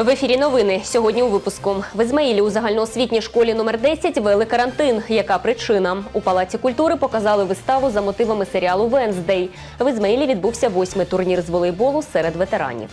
В ефірі новини сьогодні у випуску в Ізмаїлі у загальноосвітній школі номер 10 вели карантин. Яка причина? У палаці культури показали виставу за мотивами серіалу Венздей. В Ізмаїлі відбувся восьмий турнір з волейболу серед ветеранів.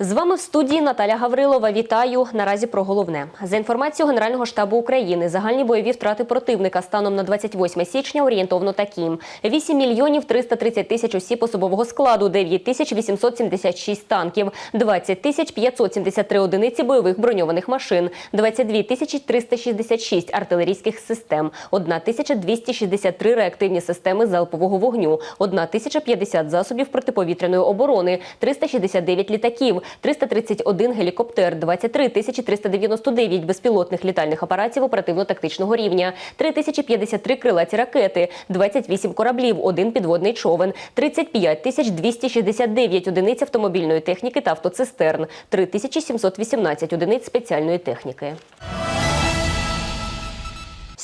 З вами в студії Наталя Гаврилова. Вітаю. Наразі про головне. За інформацією Генерального штабу України, загальні бойові втрати противника станом на 28 січня орієнтовно такі: 8 мільйонів 330 тисяч осіб особового складу, 9 тисяч 876 танків, 20 тисяч 573 одиниці бойових броньованих машин, 22 тисячі 366 артилерійських систем, 1 тисяча 263 реактивні системи залпового вогню, 1 тисяча 50 засобів протиповітряної оборони, 369 літаків, 331 гелікоптер, 23 тисячі 399 безпілотних літальних апаратів оперативно-тактичного рівня, 3053 крилаті ракети, 28 кораблів, один підводний човен, 35 тисяч 269 одиниць автомобільної техніки та автоцистерн, 3718 одиниць спеціальної техніки.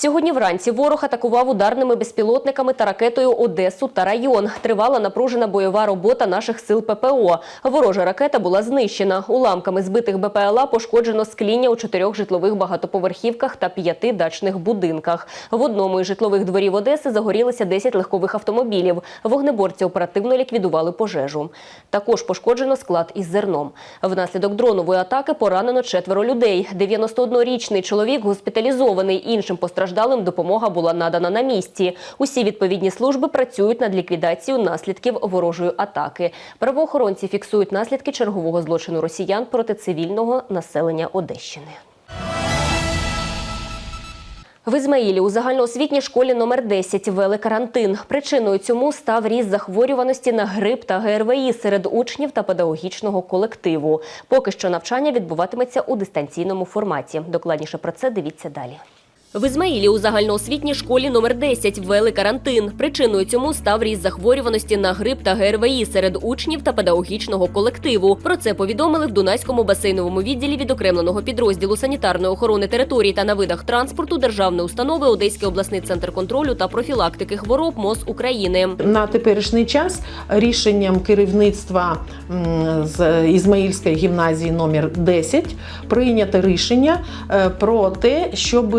Сьогодні вранці ворог атакував ударними безпілотниками та ракетою Одесу та район. Тривала напружена бойова робота наших сил ППО. Ворожа ракета була знищена. Уламками збитих БПЛА пошкоджено скління у чотирьох житлових багатоповерхівках та п'яти дачних будинках. В одному із житлових дворів Одеси загорілися 10 легкових автомобілів. Вогнеборці оперативно ліквідували пожежу. Також пошкоджено склад із зерном. Внаслідок дронової атаки поранено четверо людей. 91-річний чоловік госпіталізований. Іншим постраждалим допомога була надана на місці. Усі відповідні служби працюють над ліквідацією наслідків ворожої атаки. Правоохоронці фіксують наслідки чергового злочину росіян проти цивільного населення Одещини. В Ізмаїлі у загальноосвітній школі номер 10 ввели карантин. Причиною цьому став ріст захворюваності на грип та ГРВІ серед учнів та педагогічного колективу. Поки що навчання відбуватиметься у дистанційному форматі. Докладніше про це дивіться далі. В Ізмаїлі у загальноосвітній школі номер 10 ввели карантин. Причиною цьому став ріст захворюваності на грип та ГРВІ серед учнів та педагогічного колективу. Про це повідомили в Дунайському басейновому відділі відокремленого підрозділу санітарної охорони територій та на видах транспорту державної установи Одеський обласний центр контролю та профілактики хвороб МОЗ України. На теперішній час рішенням керівництва з Ізмаїльської гімназії номер 10 прийнято рішення е, про те, щоб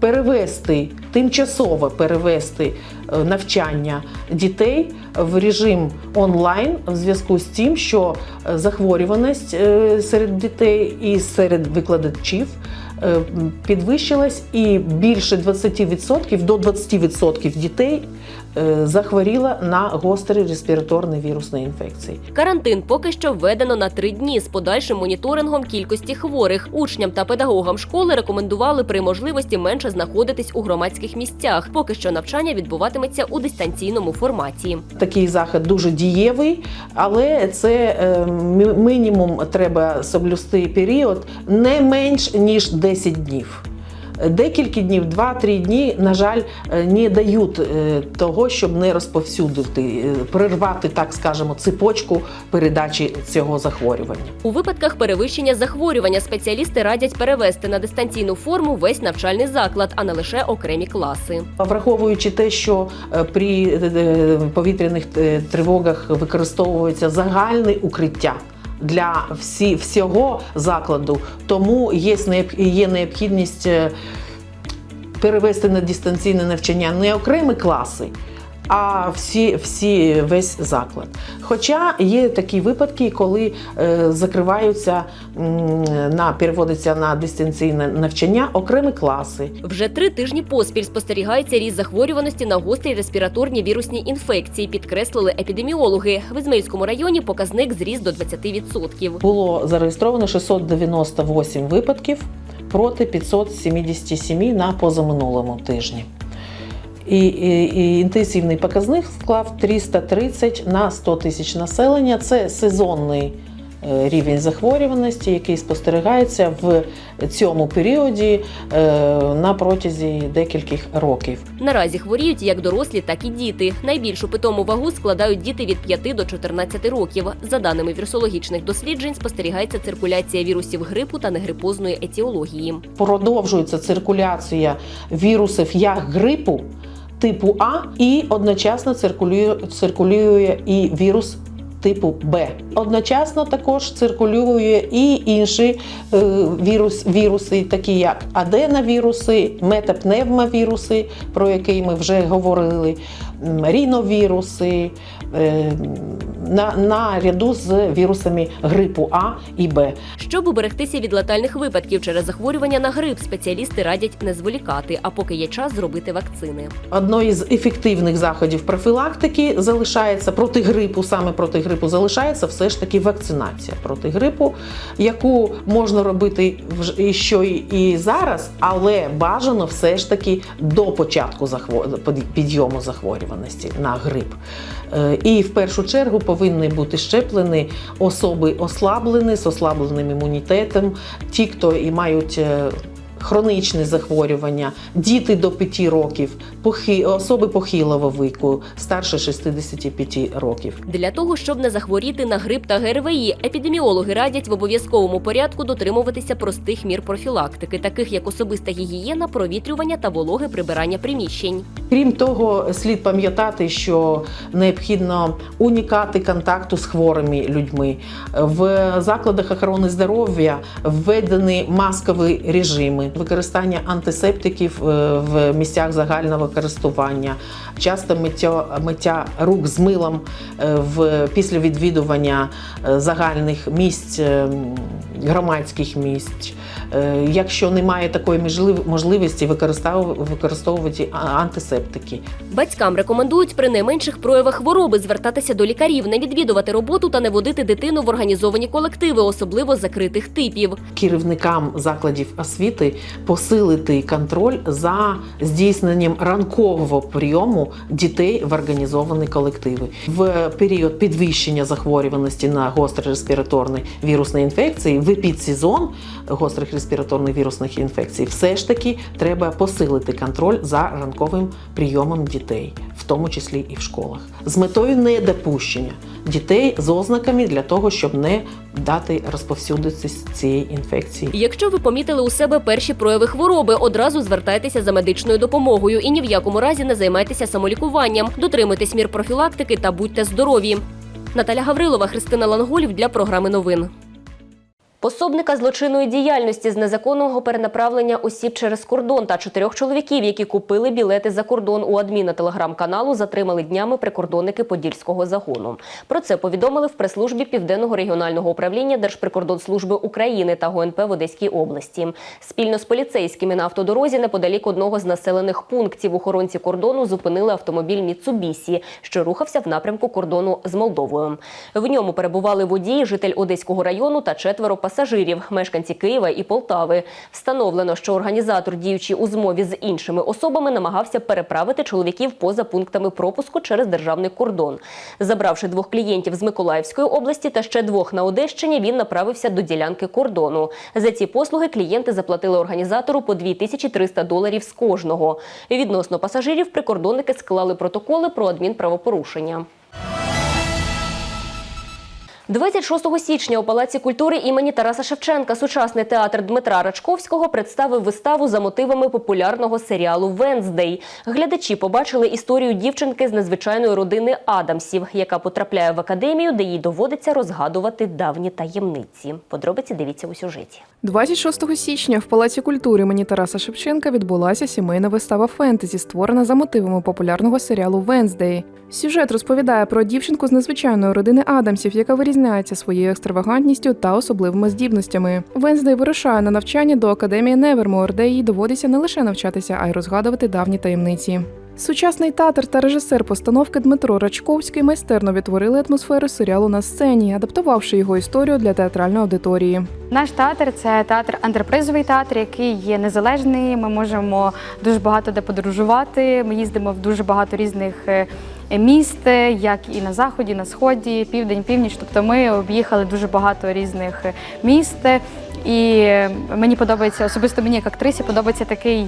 перевести тимчасово перевести е, навчання дітей в режим онлайн в зв'язку з тим, що е, захворюваність е, серед дітей і серед викладачів підвищилась, і більше 20% до 20% дітей е, захворіло на гострі респіраторні вірусні інфекції. Карантин поки що введено на три дні з подальшим моніторингом кількості хворих. Учням та педагогам школи рекомендували при можливості менше знаходитись у громадських місцях. Поки що навчання відбуватиметься у дистанційному форматі. Такий захід дуже дієвий, але це е, мінімум треба соблюсти період не менш ніж 10 днів. Декілька днів, 2-3 дні, на жаль, е, не дають е, того, щоб не розповсюдити, е, прервати, так скажемо, цепочку передачі цього захворювання. У випадках перевищення захворювання спеціалісти радять перевести на дистанційну форму весь навчальний заклад, а не лише окремі класи. Враховуючи те, що при повітряних тривогах використовується загальне укриття. Для всі, всього закладу, тому є, є необхідність е, перевести на дистанційне навчання не окремі класи, а всі, всі весь заклад. Хоча є такі випадки, коли е, закриваються на переводиться на дистанційне навчання окремі класи. Вже три тижні поспіль спостерігається ріст захворюваності на гострі респіраторні вірусні інфекції, підкреслили епідеміологи. В Ізмаїльському районі показник зріс до 20%. Було зареєстровано 698 випадків проти 577 на позаминулому тижні. І, і, і інтенсивний показник склав 330 на 100 тисяч населення. Це сезонний е, рівень захворюваності, який спостерігається в цьому періоді е, на протязі декількох років. Наразі хворіють як дорослі, так і діти. Найбільшу питому вагу складають діти від 5 до 14 років. За даними вірусологічних досліджень, спостерігається циркуляція вірусів грипу та негрипозної етіології. Продовжується циркуляція вірусів як грипу типу А, і одночасно циркулює, циркулює і вірус. Типу Б. Одночасно також циркулює і інші е, вірус, віруси, такі як аденовіруси, метапневмовіруси, про які ми вже говорили, ріновіруси, е, на, наряду з вірусами грипу А і Б. Щоб уберегтися від летальних випадків через захворювання на грип, спеціалісти радять не зволікати, а поки є час зробити вакцини. Одною із ефективних заходів профілактики залишається проти грипу, саме проти грипу, залишається все ж таки вакцинація проти грипу, яку можна робити і що і- зараз, але бажано все ж таки до початку підйому захворюваності на грип. Е, І в першу чергу повинні бути щеплені особи ослаблені з ослабленим імунітетом, ті, хто і мають. Е, Хронічні захворювання, діти до 5 років, похи, особи похилого віку, старше 65 років. Для того, щоб не захворіти на грип та ГРВІ, епідеміологи радять в обов'язковому порядку дотримуватися простих мір профілактики, таких як особиста гігієна, провітрювання та вологе прибирання приміщень. Крім того, слід пам'ятати, що необхідно уникати контакту з хворими людьми. В закладах охорони здоров'я введені маскові режими, використання антисептиків е, в місцях загального користування, часто миття, миття рук з милом е, в після відвідування е, загальних місць, громадських місць. Якщо немає такої можлив- можливості використовувати, використовувати антисептики. Батькам рекомендують при найменших проявах хвороби звертатися до лікарів, не відвідувати роботу та не водити дитину в організовані колективи, особливо закритих типів. Керівникам закладів освіти посилити контроль за здійсненням ранкового прийому дітей в організовані колективи. В період підвищення захворюваності на гострі респіраторні вірусні інфекції, в епідсезон гострих респіраторних вірусних інфекцій, все ж таки треба посилити контроль за ранковим прийомом дітей, в тому числі і в школах, з метою недопущення дітей з ознаками для того, щоб не дати розповсюдитися цієї інфекції. Якщо ви помітили у себе перші прояви хвороби, одразу звертайтеся за медичною допомогою і ні в якому разі не займайтеся самолікуванням. Дотримуйтесь мір профілактики та будьте здорові. Наталя Гаврилова, Христина Ланголів для програми новин. Пособника злочинної діяльності з незаконного перенаправлення осіб через кордон та чотирьох чоловіків, які купили білети за кордон у адміна телеграм-каналу, затримали днями прикордонники Подільського загону. Про це повідомили в прес-службі Південного регіонального управління Держприкордонслужби України та ГУНП в Одеській області. Спільно з поліцейськими на автодорозі неподалік одного з населених пунктів охоронці кордону зупинили автомобіль Міцубісі, що рухався в напрямку кордону з Молдовою. В ньому перебували водій, житель Одеського району та четверо пасажирів, мешканці Києва і Полтави. Встановлено, що організатор, діючи у змові з іншими особами, намагався переправити чоловіків поза пунктами пропуску через державний кордон. Забравши двох клієнтів з Миколаївської області та ще двох на Одещині, він направився до ділянки кордону. За ці послуги клієнти заплатили організатору по 2300 доларів з кожного. Відносно пасажирів прикордонники склали протоколи про адмінправопорушення. 26 січня у Палаці культури імені Тараса Шевченка сучасний театр Дмитра Рачковського представив виставу за мотивами популярного серіалу Венздей. Глядачі побачили історію дівчинки з незвичайної родини Адамсів, яка потрапляє в академію, де їй доводиться розгадувати давні таємниці. Подробиці дивіться у сюжеті. 26 січня в Палаці культури імені Тараса Шевченка відбулася сімейна вистава фентезі, створена за мотивами популярного серіалу Венздей. Сюжет розповідає про дівчинку з незвичайної родини Адамсів, яка вирізняється своєю екстравагантністю та особливими здібностями. Венздей вирушає на навчання до академії Невермор, де їй доводиться не лише навчатися, а й розгадувати давні таємниці. Сучасний театр та режисер постановки Дмитро Рачковський майстерно відтворили атмосферу серіалу на сцені, адаптувавши його історію для театральної аудиторії. Наш театр це театр антрепризовий театр, який є незалежний. Ми можемо дуже багато де подорожувати. Ми їздимо в дуже багато різних е, е, як і на заході, на сході, південь, північ. Тобто ми об'їхали дуже багато різних е, міст. І е, мені подобається особисто мені як актрисі подобається такий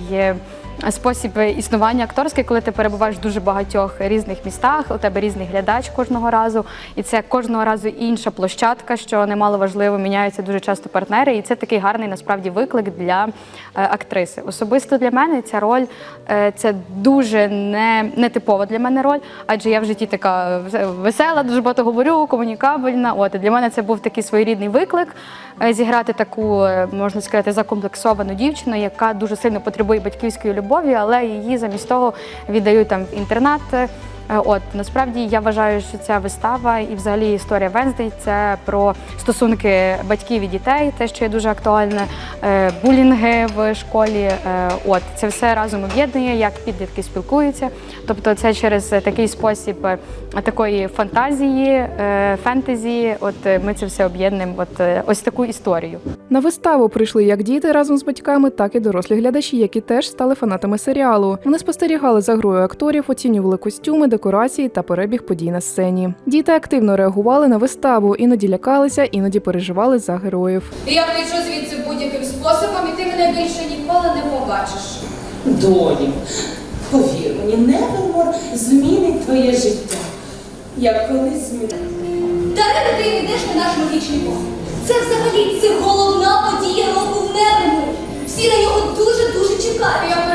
спосіб існування акторський, коли ти перебуваєш в дуже багатьох різних містах, у тебе різний глядач кожного разу, і це кожного разу інша площадка, що немало важливо, міняються дуже часто партнери, і це такий гарний насправді виклик для е, актриси. Особисто для мене ця роль е, це дуже не, нетипова для мене роль, адже я в житті така е, весела, дуже багато говорю, комунікабельна. От і для мене це був такий своєрідний виклик зіграти таку, можна сказати, закомплексовану дівчину, яка дуже сильно потребує батьківської любові, але її замість того віддають там в інтернат. Е, От насправді я вважаю, що ця вистава і взагалі історія Венздей це про стосунки батьків і дітей, те, що є дуже актуальне, е, булінги в школі. е, От це все разом об'єднує, як підлітки спілкуються. Тобто, це через такий спосіб такої фантазії, фентезі. От ми це все об'єднуємо. От ось таку історію. На виставу прийшли як діти разом з батьками, так і дорослі глядачі, які теж стали фанатами серіалу. Вони спостерігали за грою акторів, оцінювали костюми, декорації та перебіг подій на сцені. Діти активно реагували на виставу, іноді лякалися, іноді переживали за героїв. Я втечу звідси будь-яким способом, і ти мене більше ніколи не побачиш. Доню, повір мені, Невермор змінить твоє життя. Як колись змінив. Даремно ти йдеш на наш магічний бог. Це взагалі це головна подія року в Неврому. Всі на нього дуже-дуже чекають.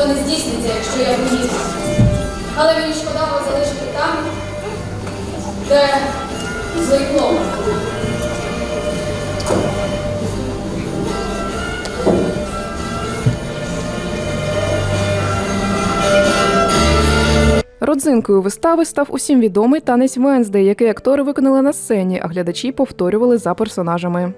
Я не здійсниться, якщо я поїду. Але мені шкода вас залишити там, де злий. Родзинкою вистави став усім відомий танець Венздей, який актори виконали на сцені, а глядачі повторювали за персонажами.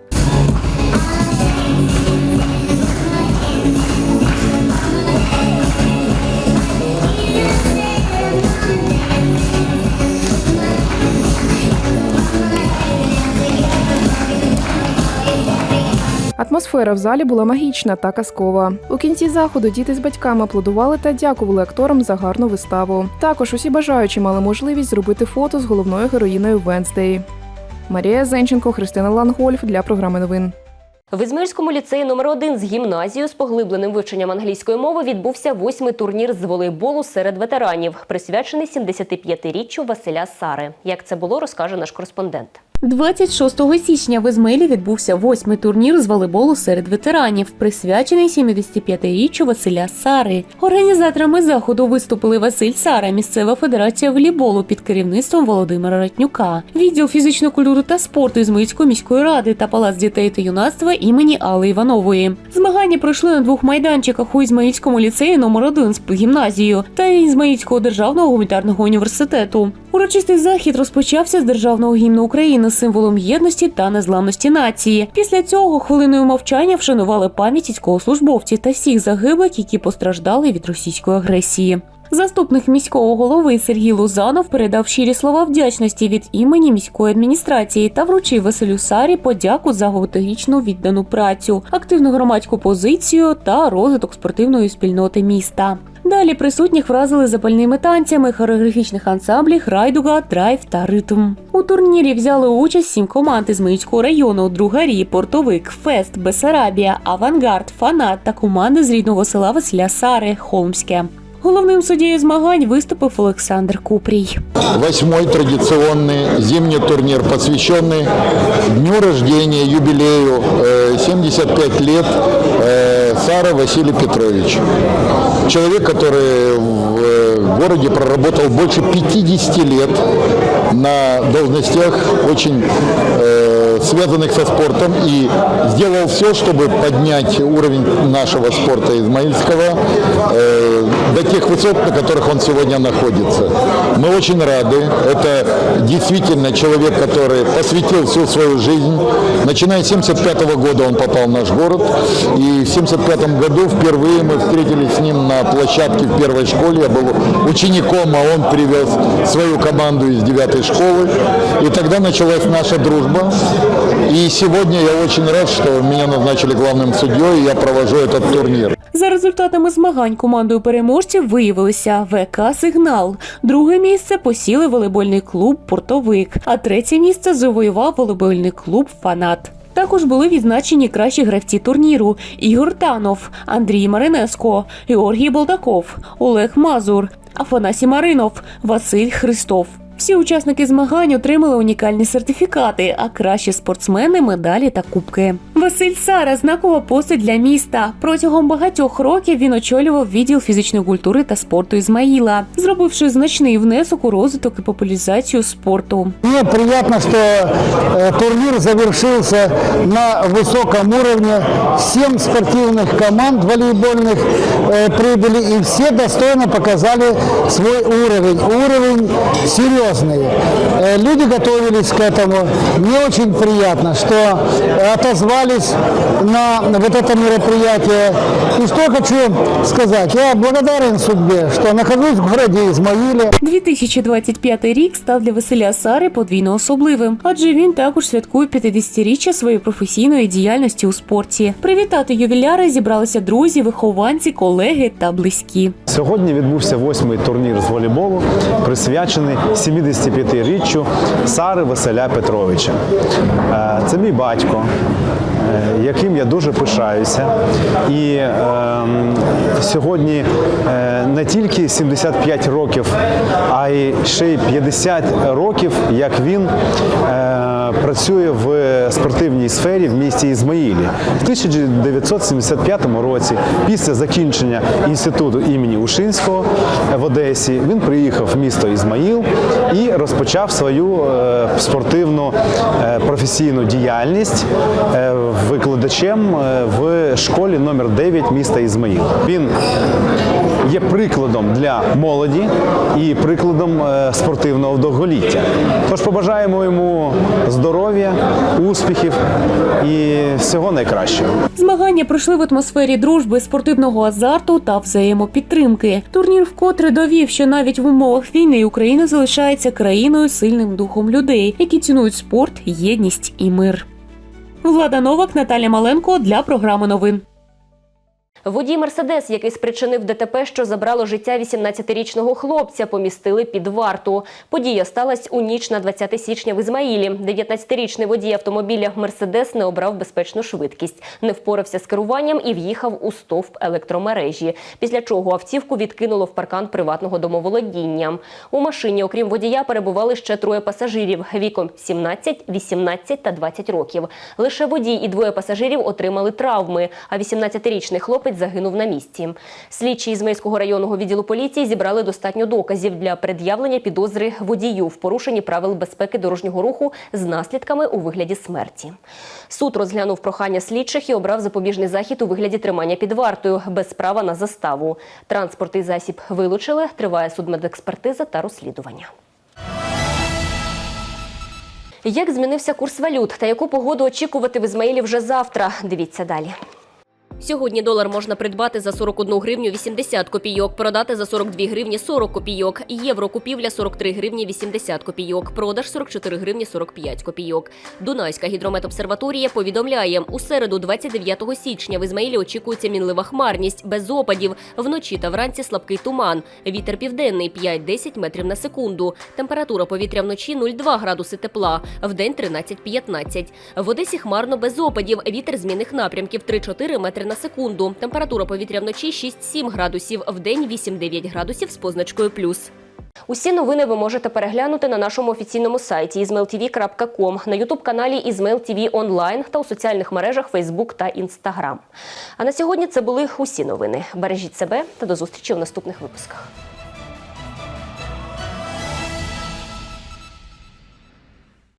Атмосфера в залі була магічна та казкова. У кінці заходу діти з батьками аплодували та дякували акторам за гарну виставу. Також усі бажаючі мали можливість зробити фото з головною героїною Венздей. Марія Зенченко, Христина Лангольф для програми новин. В Ізмаїльському ліцеї номер 1 з гімназією з поглибленим вивченням англійської мови відбувся восьмий турнір з волейболу серед ветеранів, присвячений 75-річчю Василя Сари. Як це було, розкаже наш кореспондент. 26 січня в Ізмаїлі відбувся восьмий турнір з волейболу серед ветеранів, присвячений 75-річчю Василя Сари. Організаторами заходу виступили Василь Сара, місцева федерація волейболу під керівництвом Володимира Ратнюка, відділ фізичної культури та спорту Ізмаїльської міської ради та палац дітей та юнацтва імені Алли Іванової. Змагання пройшли на двох майданчиках у Ізмаїльському ліцеї номер 1 з гімназією та Ізмаїльського державного гуманітарного університету. Урочистий захід розпочався з державного гімну України символом єдності та незламності нації. Після цього хвилиною мовчання вшанували пам'ять військовослужбовців та всіх загиблих, які постраждали від російської агресії. Заступник міського голови Сергій Лузанов передав щирі слова вдячності від імені міської адміністрації та вручив Василю Сарі подяку за геологічну віддану працю, активну громадську позицію та розвиток спортивної спільноти міста. Далі присутніх вразили запальними танцями хореографічних ансамблів Райдуга, Драйв та Ритм. У турнірі взяли участь сім команд із Миївського району: Другарі, Портовик, Фест, Бесарабія, Авангард, Фанат та команди з рідного села Василя Сари, Холмське. Головним суддєю змагань виступив Олександр Купрій. Восьмой традиционный зимний турнир, посвященный дню рождения, юбилею, э, 75 лет э, Сара Василий Петрович. Человек, который в э, городе проработал больше 50 лет на должностях очень э, связанных со спортом и сделал все, чтобы поднять уровень нашего спорта измаильского э, до тех высот, на которых он сегодня находится. Мы очень рады. Это действительно человек, который посвятил всю свою жизнь. Начиная с 75 года он попал в наш город. И в 75 году впервые мы встретились с ним на площадке в первой школе. Я был учеником, а он привез свою команду из девятой школы. И тогда началась наша дружба. И сегодня я очень рад, что меня назначили главным судьей, и я провожу этот турнир. За результатами змагань командою переможців виявилися ВК Сигнал. Друге місце посіли волейбольний клуб Портовик, а третє місце завоював волейбольний клуб Фанат. Також були відзначені кращі гравці турніру: Ігор Танов, Андрій Маринеско, Георгій Болдаков, Олег Мазур, Афанасій Маринов, Василь Христов. Всі учасники змагань отримали унікальні сертифікати, а кращі спортсмени медалі та кубки. Василь Сара знакова постать для міста. Протягом багатьох років він очолював відділ фізичної культури та спорту Ізмаїла, зробивши значний внесок у розвиток і популяризацію спорту. Мне приятно, что э, турнир завершился на высоком уровне. Семь спортивных команд волейбольных э, прибыли, и все достойно показали свой уровень. Уровень серьезный. Э, люди готовились к этому. Мне очень приятно, что э, отозвались на вот это мероприятие. И что хочу сказать. Я благодарен судьбе, что нахожусь в городе Измаиле. 2025 рік став для Василя Сари подвійно особливим, адже він також святкує 50-річчя своєї професійної діяльності у спорті. Привітати ювіляра зібралися друзі, вихованці, колеги та близькі. Сьогодні відбувся восьмий турнір з волейболу, присвячений 75-річчю Сари Василя Петровича. Е, Це мій батько, яким я дуже пишаюся. І е, сьогодні е, не тільки 75 років, а й ще й 50 років, як він е, працює в спортивній сфері в місті Ізмаїлі. В 1975 році, після закінчення інституту імені Ушинського в Одесі, він приїхав в місто Ізмаїл і розпочав свою е, спортивну е, професійну діяльність е, викладачем е, в школі номер 9 міста Ізмаїл. Він є прикладом для молоді і прикладом е, спортивного довголіття. Тож побажаємо йому здоров'я, успіхів і всього найкращого. Змагання пройшли в атмосфері дружби, спортивного азарту та взаємопідтримки. Турнір вкотре довів, що навіть в умовах війни Україна залишається країною сильним духом людей, які цінують спорт, єдність і мир. Влада Новак, Наталя Маленко для програми новин. Водій Мерседес, який спричинив ДТП, що забрало життя 18-річного хлопця, помістили під варту. Подія сталася у ніч на 20 січня в Ізмаїлі. 19-річний водій автомобіля Мерседес не обрав безпечну швидкість, не впорався з керуванням і в'їхав у стовп електромережі. Після чого автівку відкинуло в паркан приватного домоволодіння. У машині, окрім водія, перебували ще троє пасажирів віком 17, 18 та 20 років. Лише водій і двоє пасажирів отримали травми, а 18-річний хлопець загинув на місці. Слідчі Ізмейського районного відділу поліції зібрали достатньо доказів для пред'явлення підозри водію в порушенні правил безпеки дорожнього руху з наслідками у вигляді смерті. Суд розглянув прохання слідчих і обрав запобіжний захід у вигляді тримання під вартою без права на заставу. Транспортний засіб вилучили. Триває судмедекспертиза та розслідування. Як змінився курс валют та яку погоду очікувати в Ізмаїлі вже завтра? Дивіться далі. Сьогодні долар можна придбати за 41 гривню 80 копійок, продати за 42 гривні 40 копійок. Євро купівля 43 гривні 80 копійок, продаж 44 гривні 45 копійок. Дунайська гідрометобсерваторія повідомляє, у середу 29 січня в Ізмаїлі очікується мінлива хмарність, без опадів. Вночі та вранці слабкий туман. Вітер південний 5-10 метрів на секунду. Температура повітря вночі 0,2 градуси тепла, вдень 13-15. В Одесі хмарно без опадів. Вітер змінних напрямків 3-4 метри на секунду. Температура повітря вночі 6-7 градусів, вдень 8-9 градусів з позначкою плюс. Усі новини ви можете переглянути на нашому офіційному сайті izmailtv.com, на ютуб-каналі Izmail TV онлайн та у соціальних мережах Facebook та Instagram. А на сьогодні це були усі новини. Бережіть себе та до зустрічі в наступних випусках.